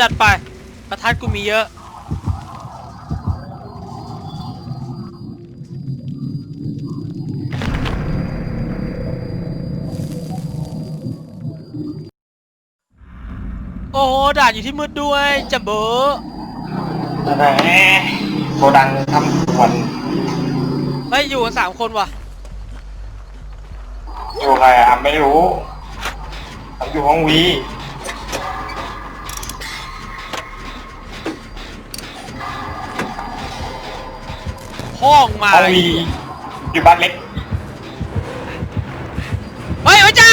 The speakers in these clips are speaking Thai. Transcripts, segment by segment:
จัดไป ประทัดกูมีเยอะ โอ้โหด่านอยู่ที่มืดด้วยจะเบอแหมโกดังทำวันเฮ้ยอยู่กันสามคนว่ะ อยู่ใครอะไม่รู้ผมอยู่ห้องวี ห้องมาห้องวีอยู่บ้านเล็กเฮ้ยเฮ้ยจ้า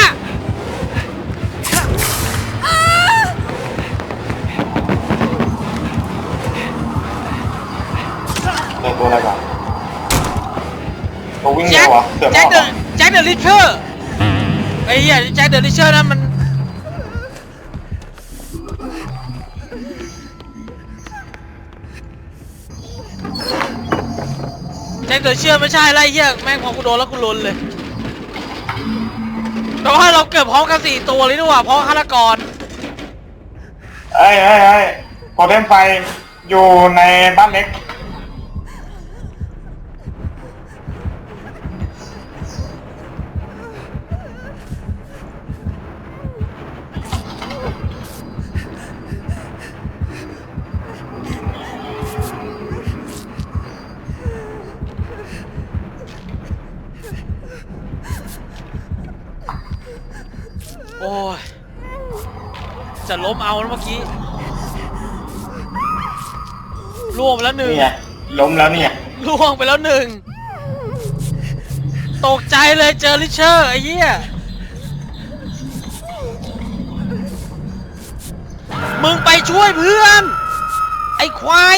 เจอตัวอะไรบ้างตัววิ่งแจ็เร็ควเหรอเสือแจ็คหเดมอะแจ็คเดอะลิเชอร์ไอ้เหี้ยแจ็คเดอะลิเชอร์นั่นมัน แจ็คเดอะเชื่อไม่ใช่ไรเหี้ยแม่งพอกูโดนแล้วกูลุนเลยแต่ว่าเราเกือบพร้อมกันสี่ตัวเลยด้ว่าเพราะฆาตกรเอ้ยเอ้ยเอ้ยโกเด้นไฟอยู่ในบ้านเล็ก อ้ย จะล้มเอาแล้วเมื่อกี้ล่วงไปแล้วหนึ่งนี่ไงล้มแล้วเนี่ยล่วงไปแล้วหนึ่ง ตกใจเลยเจอลิเชอร์ไอ้เหี้ย มึงไปช่วยเพื่อน ไอ้ควาย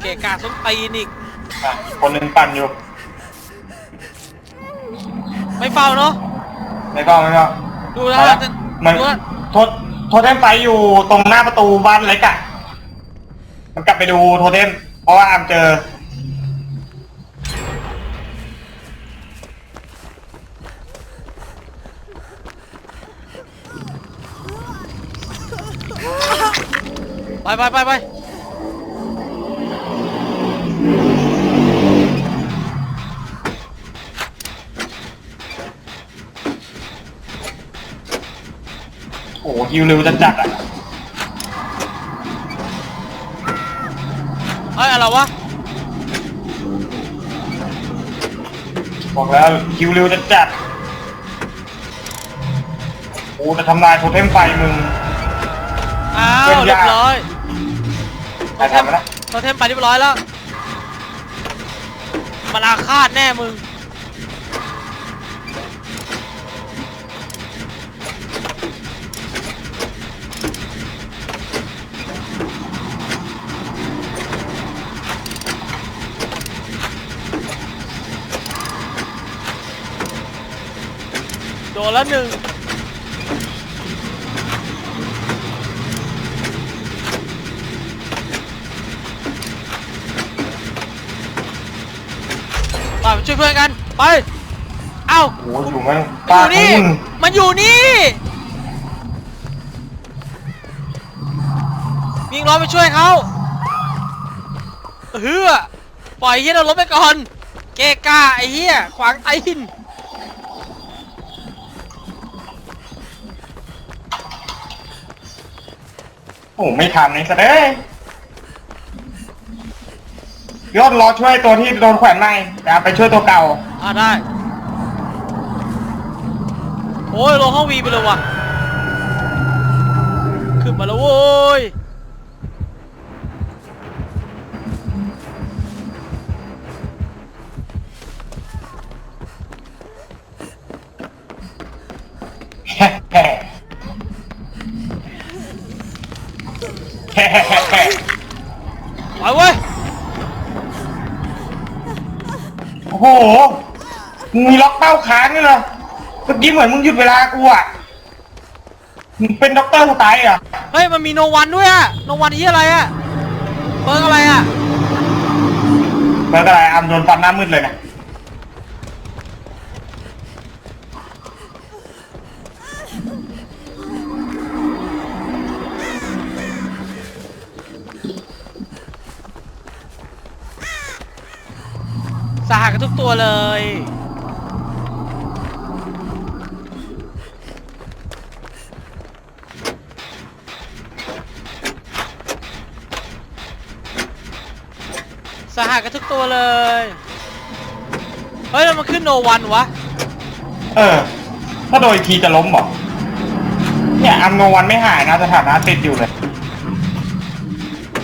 เกะกาส้นตีนอีก อะคนหนึ่งปั่นอยู่ ไม่เฝ้าเนาะ ไม่ต้องไม่ต้องดูนะมาแล้วมันดูนะโทษโทเทมไฟอยู่ตรงหน้าประตูบ้านเล็กอะมันกลับไปดูโทเทมเพราะว่าอามเจอ ไปไปไปไป อ้โหฮิวเร็วจัดจัดๆอะเฮ้ยอะไรวะบอกแล้วฮิวเร็วจัดจัดๆโอ้จะทำลายโทเทมไฟมึง อ้าเป็วนเรียยาบร้อยใครทำมันนะเราเทมไปเรียบร้อยแล้วมันอาฆาตแน่มึง ดนแล้วหนึ่งไปไปช่วยเพื่อนกัน ไป เอ้าโอ้โหอยู่แม่งมันปาอยู่นี่คุณมันอยู่นี่ วิ่งร้อนไปช่วยเขาเฮือปล่อยไอ้เฮียเราล้มไปก่อน เกกาไอ้เฮียขวางตีน โอ้ไม่ทันไอ้สัตว์เอ้ยยอดรอช่วยตัวที่โดนแขวนในแต่ไปช่วยตัวเก่า อ่าได้ โอ้ยลงห้องวีไปเลยว่ะ ขึ้นมาแล้วโว้ย ไปเว้ยโอ้โหมึงมีล็อกเป้าค้างนี่เหรอเมื่อกี้เหมือนมึงหยุดเวลากูอะมึงเป็นด็อกเตอร์สไตล์เหรอะเฮ้ยมันมีโนวันด้วยอะโนวันที่อะไรอะเปิร์กอะไรอะเมื่อไรอามโดนฟันหน้ามืดเลยนะ สหัสกันทุกตัวเลย สหัสกันทุกตัวเลย เฮ้ยแล้วมันขึ้นโนวันวะ เออ ถ้าโดยทีจะล้มบอเนี่ยอัมโนวันไม่หายนะสถานะติดอยู่เลย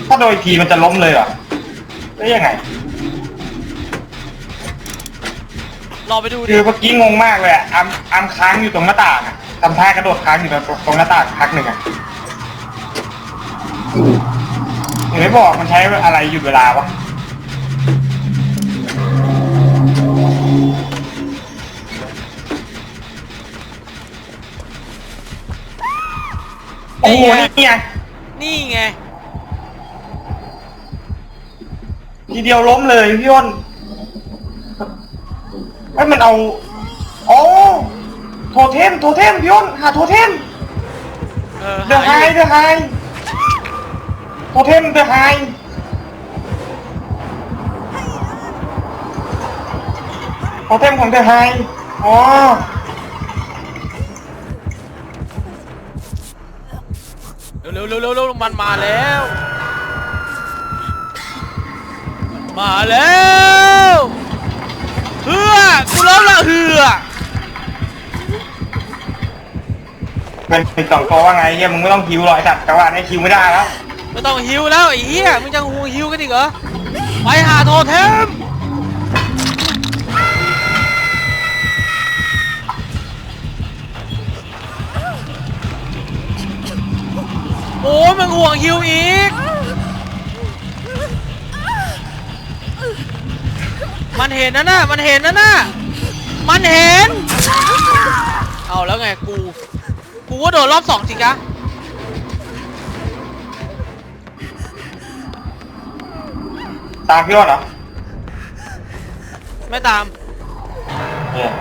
ถ้าโดยทีมันจะล้มเลยเหรอได้ยังไง รอไปดูดิคือเมื่อกี้งงมากเลยอะอัมอัมค้างอยู่ตรงหน้าต่างอะทำท่ากระโดดค้างอยู่ตรงตรงหน้าต่างพักหนึ่งอะเห็นไม่บอกมันใช้อะไรหยุดเวลาวะโอ้โหนี่ไงนี่ไงทีเดียวล้มเลยพี่อ้น ไอ้ยมันเอาโอ้โทเทม โทเทมพี่อ้นหาโทเทม เออเดอะไฮ หาอยู่เดอะไฮ โทเทม เดอะไฮ โทเทมของเดอะไฮ อ๋อ เร็วเร็วเร็วเร็วมันมาแล้ว มาแล้ว เฮือกูล้มและเฮือเป็นเป็นสองตัวว่าไงเฮียมึงไม่ต้องคิวหรอกไอ้สัตว์จังหวะนี้คิวไม่ได้แล้วไม่ต้องฮิวแล้วไอ้เหี้ยมึงจะหูฮิวกันอีกเหรอไปหาโทเทมโอ้ยมึงห่วงฮิวอีก มันเห็นนะน่ะมันเห็นนะน่ะมันเห็น เอาแล้วไงกู กูก็โดนรอบสองสิกะตามพี่อ้นเหรอไม่ตามเนี่ย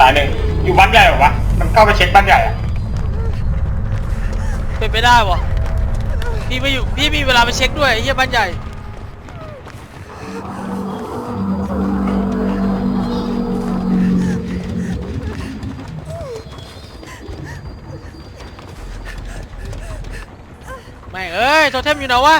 ตายหนึ่งอยู่บ้านใหญ่เหรอวะ มันเข้าไปเช็คบ้านใหญ่อะเป็นไปได้วะ พี่ไม่อยู่พี่มีเวลาไปเช็คด้วยไอ้เฮียบ้านใหญ่ ไม่งเอ้ยโทเทมอยู่ไหนวะ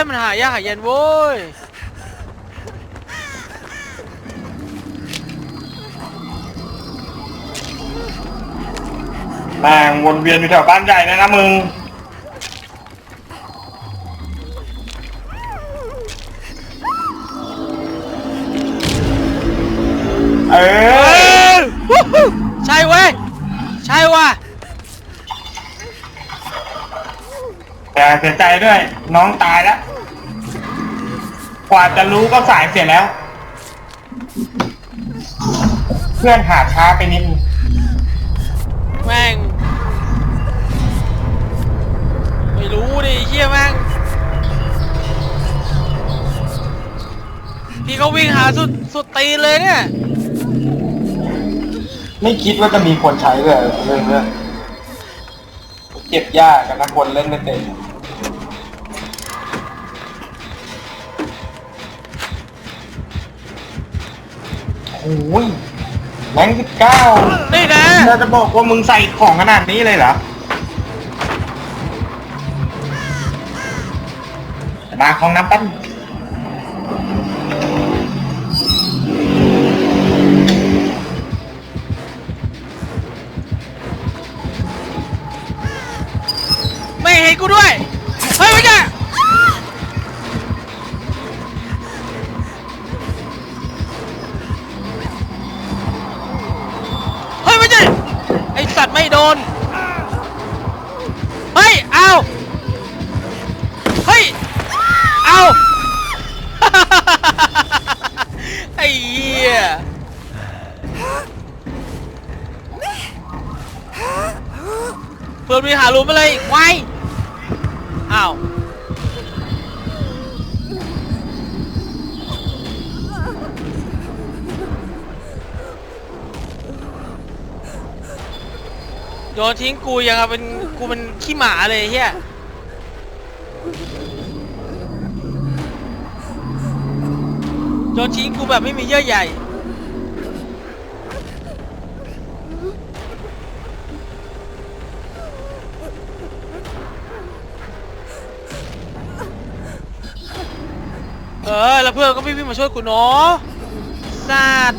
อ้ยโทเทมมันหายากหายเย็นโว้ยแม่งวนเวียนอยู่แถวบ้านใหญ่เลยนะมึง เอเออ อวู้ฮู้ใช่เว้ย ใช่ว่ะ แต่เสียใจด้วย น้องตายแล้ว กว่าจะรู้ก็สายเสียแล้ว เพื่อนหาช้าไปนิดนึงแม่ง ไม่รู้ดิเฮียแม่งพี่เขาวิ่งหาสุดสุดตีนเลยเนี่ย ไม่คิดว่าจะมีคนใช้เลยเรื่องเรื่องเก็บยากกันนะคนเล่นไม่เป็น โอ้ยแรงสิบเก้านี่นะเราจะบอกว่ามึงใส่ของขนาดนี้เลยเหรอมาของน้ำแปั้นไม่เห็นกูด้วย น เฮ้ย เอาเฮ้ย เอาไอ้เหี้ยเพื่อนมีหารู้มาเลยอีกไว้อ้าว นทิ้งกูยังกับเป็นกูเป็นขี้หมาเลยเฮียโยนทิ้งกูแบบไม่มีเยื่อใยเออแล้วเพื่อนก็ไม่วิ่งมาช่วยกูเนาะซาด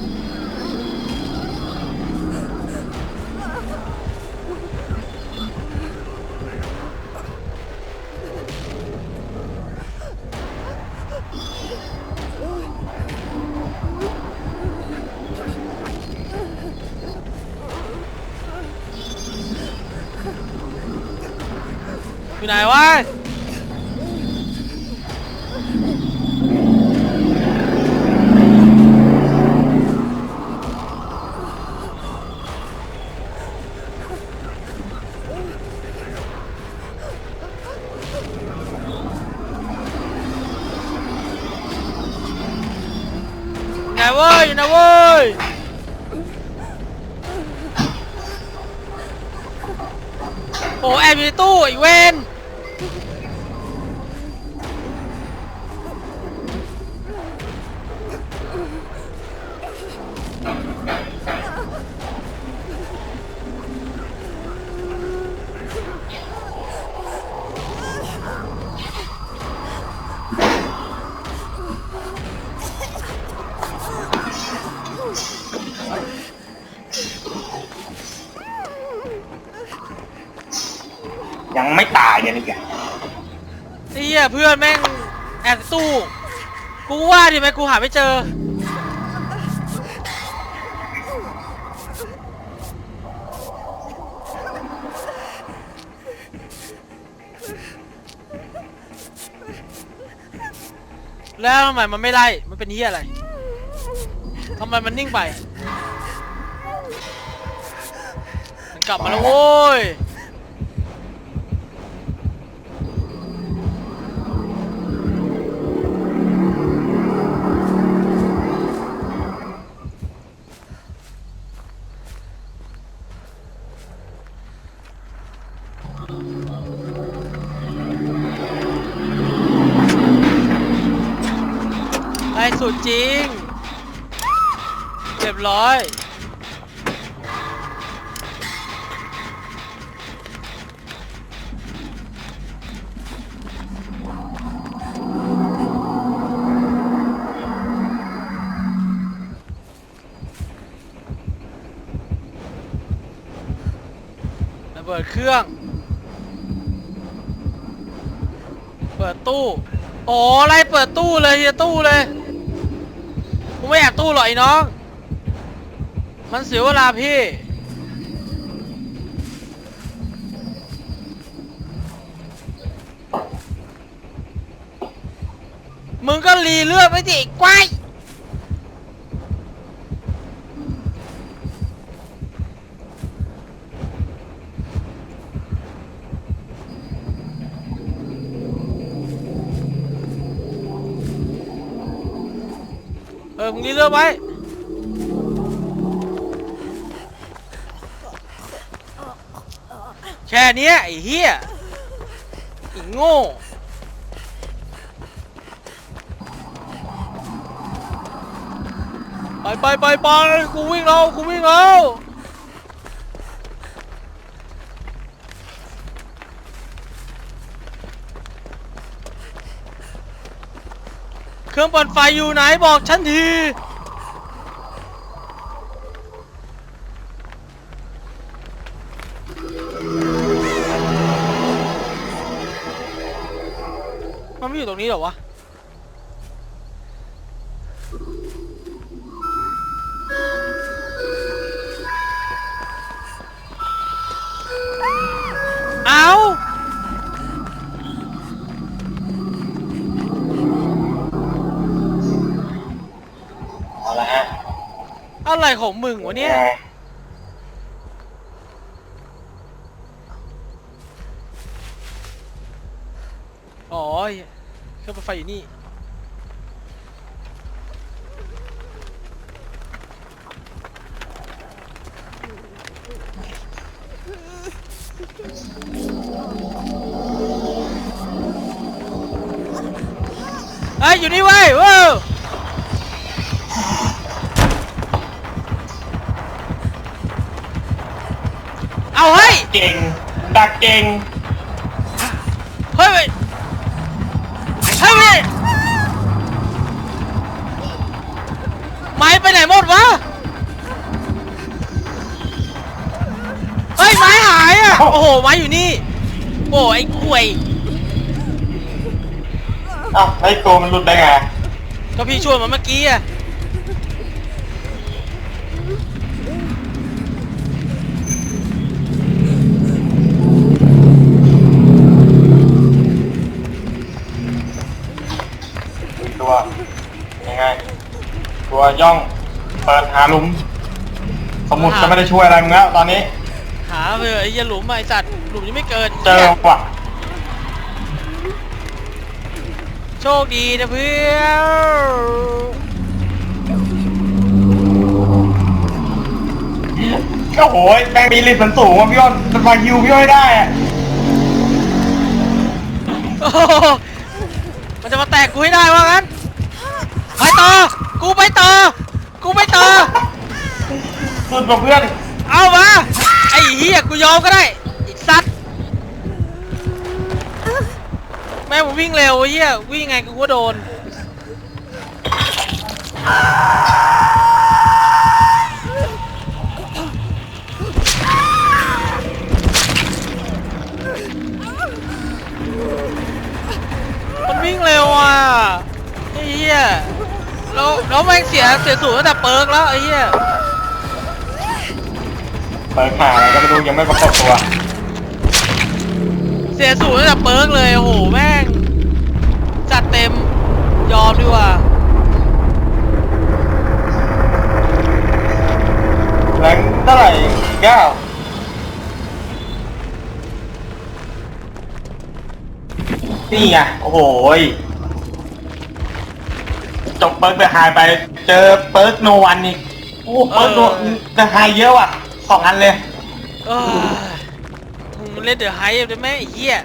อยู่ไหนวะอยู่ไหนเว้ยอยู่ไหนเว้ยโอ้แอบอยู่ในตู้ไอีเวน อบในตู้ กูว่าดิไหมกูหาไม่เจอ แล้วทำไมมันไม่ไล่ มันเป็นเหี้ยอะไรทำไมมันนิ่งไป มันกลับมาแล้วโว้ย สุดจริงเรียบร้อยระเบิดเครื่อง เปิดตู้โอ้ไล่เปิดตู้เลยทีละตู้เลย ไม่แอบตู้หรอกไอ้น้อง มันเสียเวลาพี่ มึงก็รีเลือดไปสิไกวาย ออมึงรีเลือดไว้แค่นี้ไอ้เหี้ยไอ้โง่ไปไปไปไปกูวิ่งแล้วกูวิ่งแล้ว รื่องปั่นไฟอยู่ไหนบอกฉันทีมันไม่อยู่ตรงนี้เหรอวะ อะไรของมึงวะเนี่ย อ๋อเครื่องไฟอยู่นี่ เอ้ยอยู่นี่เว้ยว้าว เอาเฮ้ยเก่ง ดักเก่ง เฮ้ยเว้ยเฮ้ยเว้ยไม้ไปไหนหมดวะ เฮ้ยไม้หายอะเอ้าโอ้โหไม้อยู่นี่ โอ้ไอ้กล้วย เอ้าไอ้ตัวมันหลุดได้ไงก็พี่ช่วยมันเมื่อกี้อะ ตัว ยังไง ตัวย่อง เปิดหาหลุม สมุดจะไม่ได้ช่วยอะไรมึงแล้วตอนนี้ หาไปเถอะไอ้เหี้ยหลุมอะไอ้สัตว์หลุมยังไม่เกินเจอว่ะโชคดีนะเพื่อนโอ้โหแบงค์มีลิฟต์มันสูงว่ะพี่อ้นมันมาฮิวพี่อ้นไม่ได้อะโอ้โหมันจะมาแตกกูให้ได้ว่างั้น ไปต่อ กูไปต่อ กูไปต่อ สุดกว่าเพื่อนเอามา ไอ้เหี้ยกูยอมก็ได้ไอีสัตว์ แม่งผมวิ่งเร็วไอ้เหี้ยวิ่งไงกูก็โดน มันวิ่งเร็วอะไอ้เหี้ย แล้วแล้วแม่งเสียเสียสูงตั้งแต่เปิร์กแล้วไอ้เหี้ยเปิดหาอะไรก็ไม่รู้ยังไม่ปรากฏตัวเสียสูงตั้งแต่เปิร์กเลยโอ้โหแม่งจัดเต็มยอมดีกว่าแรงเท่าไหร่เก้านี่ไงโอ้โหย จบเปิร์กเดอะไฮไป เจอเปิร์กโนวันอีกโอ้เปิร์กโนเออ เดอะไฮเยอะว่ะสองอันเลย เออมึงเล่นเดือดไฮได้ไหมไอ้เหี้ย